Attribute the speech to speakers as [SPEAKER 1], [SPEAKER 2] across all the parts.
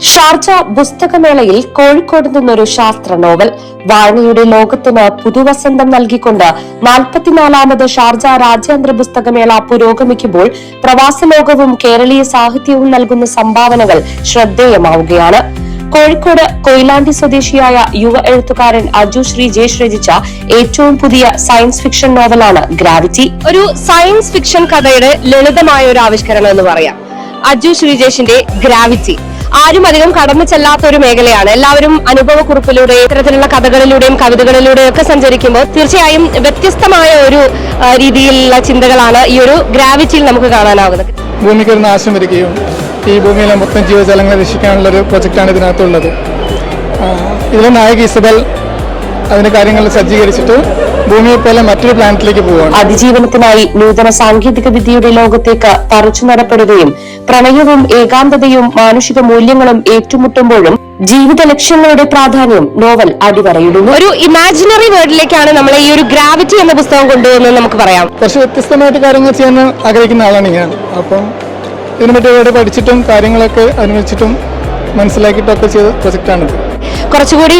[SPEAKER 1] Sharjah പുസ്തകമേളയിൽ Kozhikode നിന്നൊരു ശാസ്ത്ര novel വായനയുടെ ലോകത്തിന് പുതുവസന്തം നൽകിക്കൊണ്ട് നാൽപ്പത്തിനാലാമത് ഷാർജ രാജ്യാന്തര പുസ്തകമേള പുരോഗമിക്കുമ്പോൾ പ്രവാസ ലോകവും കേരളീയ സാഹിത്യവും നൽകുന്ന സംഭാവനകൾ ശ്രദ്ധേയമാവുകയാണ്. കോഴിക്കോട് കൊയിലാണ്ടി സ്വദേശിയായ യുവ എഴുത്തുകാരൻ അജു ശ്രീ ജേഷ് രചിച്ച ഏറ്റവും പുതിയ സയൻസ് ഫിക്ഷൻ നോവലാണ് ഗ്രാവിറ്റി.
[SPEAKER 2] ഒരു സയൻസ് ഫിക്ഷൻ കഥയുടെ ലളിതമായ ഒരു ആവിഷ്കരണം എന്ന് പറയാം. അജു ശ്രീജേഷിന്റെ ഗ്രാവിറ്റി. ആരും അധികം കടന്നു ചെല്ലാത്ത ഒരു മേഖലയാണ്. എല്ലാവരും അനുഭവക്കുറിപ്പിലൂടെ ഇത്തരത്തിലുള്ള കഥകളിലൂടെയും കവിതകളിലൂടെയും ഒക്കെ സഞ്ചരിക്കുമ്പോൾ തീർച്ചയായും വ്യത്യസ്തമായ ഒരു രീതിയിലുള്ള ചിന്തകളാണ് ഈ ഒരു ഗ്രാവിറ്റിയിൽ നമുക്ക് കാണാനാവുന്നത്.
[SPEAKER 3] ഭൂമിക്ക് ഒരു നാശം വരികയും ഈ ഭൂമിയിലെ മൊത്തം ജീവജാലങ്ങളെ രക്ഷിക്കാനുള്ള ഒരു പ്രൊജക്റ്റാണ് ഇതിനകത്തുള്ളത്. ഇതിലെ നായക ഇസബൽ അതിന് കാര്യങ്ങൾ സജ്ജീകരിച്ചിട്ട് ഭൂമിയെ പോലെ മറ്റൊരു പ്ലാനറ്റിലേക്ക് പോവുകയാണ്.
[SPEAKER 1] അതിജീവനത്തിനായി നൂതന സാങ്കേതിക വിദ്യയുടെ ലോകത്തേക്ക് പറിച്ചു നടപ്പെടുകയും പ്രണയവും ഏകാന്തതയും മാനുഷിക മൂല്യങ്ങളും ഏറ്റുമുട്ടുമ്പോഴും ജീവിത ലക്ഷ്യങ്ങളുടെ പ്രാധാന്യം നോവൽ അടിപറയിടുന്നു
[SPEAKER 2] ഒരു ഇമാജിനറി വേൾഡിലേക്കാണ് നമ്മളെ ഈ ഒരു ഗ്രാവിറ്റി എന്ന പുസ്തകം കൊണ്ടുവന്നത് നമുക്ക് പറയാം.
[SPEAKER 3] കുറച്ച് വ്യത്യസ്തമായിട്ട് കാര്യങ്ങൾ ചെയ്യാൻ ആഗ്രഹിക്കുന്ന ആളാണ് ഞാൻ. അപ്പം ഇതിനെ പറ്റി പഠിച്ചിട്ടും കാര്യങ്ങളൊക്കെ അനുഭവിച്ചിട്ടും മനസ്സിലാക്കിയിട്ടൊക്കെ ചെയ്ത പ്രൊജക്റ്റാണിത്
[SPEAKER 2] കുറച്ചുകൂടി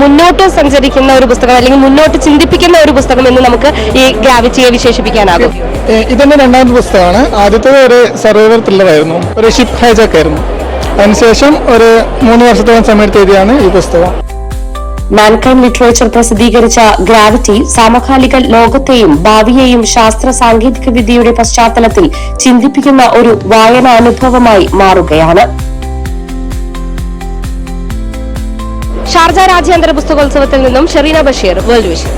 [SPEAKER 2] മുന്നോട്ട് സഞ്ചരിക്കുന്ന ഒരു പുസ്തകം അല്ലെങ്കിൽ മുന്നോട്ട് ചിന്തിപ്പിക്കുന്ന ഒരു പുസ്തകം എന്ന് നമുക്ക് ഈ ഗ്രാവിറ്റിയെ വിശേഷിപ്പിക്കാനാകും.
[SPEAKER 3] ഇതെന്റെ രണ്ടാമത്തെ പുസ്തകമാണ്. ആദ്യത്തെ ഒരു സർവൈവർ ത്രില്ലറായിരുന്നു ഒരു ഷിപ്പ് ഹൈജാക്ക് ആയിരുന്നു. അതിനുശേഷം ഒരു മൂന്ന് വർഷത്തോളം സമയത്ത് എഴുതിയാണ് ഈ പുസ്തകം.
[SPEAKER 1] മാൻകൈൻ ലിറ്ററേച്ചർ പ്രസിദ്ധീകരിച്ച ഗ്രാവിറ്റി സമകാലിക ലോകത്തെയും ഭാവിയെയും ശാസ്ത്ര സാങ്കേതിക വിദ്യയുടെ പശ്ചാത്തലത്തിൽ ചിന്തിപ്പിക്കുന്ന ഒരു വായനാനുഭവമായി മാറുകയാണ്.
[SPEAKER 2] ഷാർജ രാജ്യാന്തര പുസ്തകോത്സവത്തിൽ നിന്നും ഷെറീന ബഷീർ വേൾഡ് വിഷൻ.